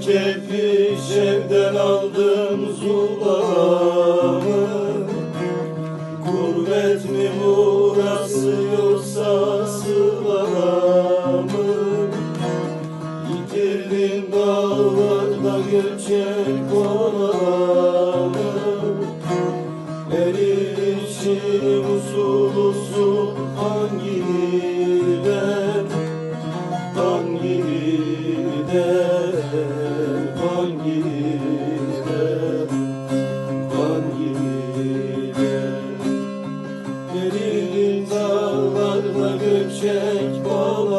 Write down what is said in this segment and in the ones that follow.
kepiş evden aldım zulamı Gurbet mi burası yoksa sıla mı Yitirdim dağlarda göçek olanı. Erişim usul usul hangi gider Gelin dağlarda göçek bağlamı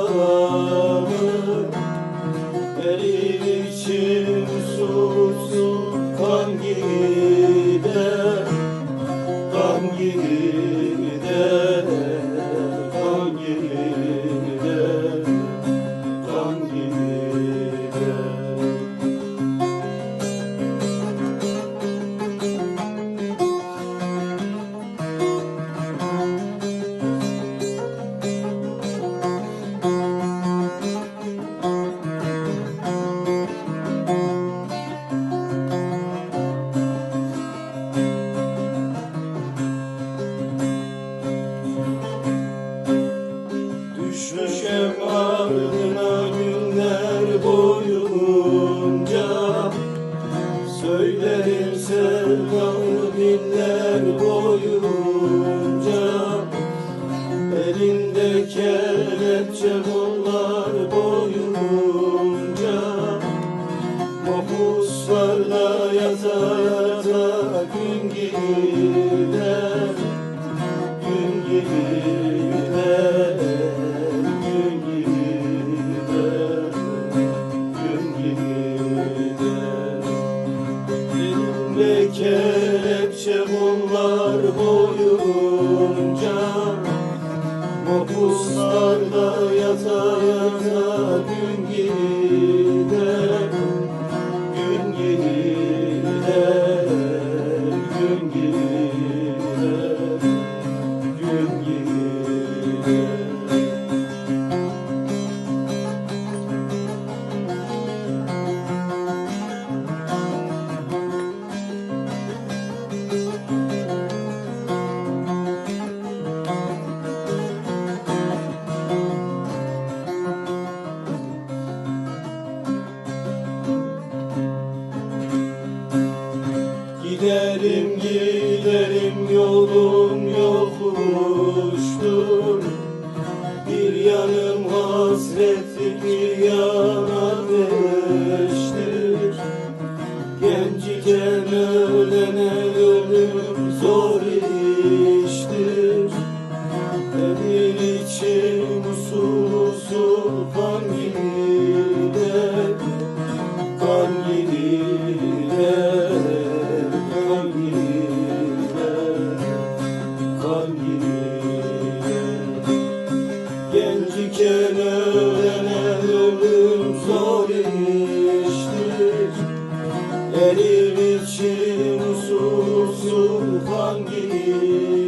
Mahpuslarla yata yata gün gider Gün gider, gün gider, gün gider Elimde kelepçe bunlar boyunca Mahpuslarda yata yata gün gider Giderim giderim yolum yokuştur. Bir yanım hasretlik bir yan ateştir Genciken ölene ölüm zor iştir. Benim içim usul usul kan you.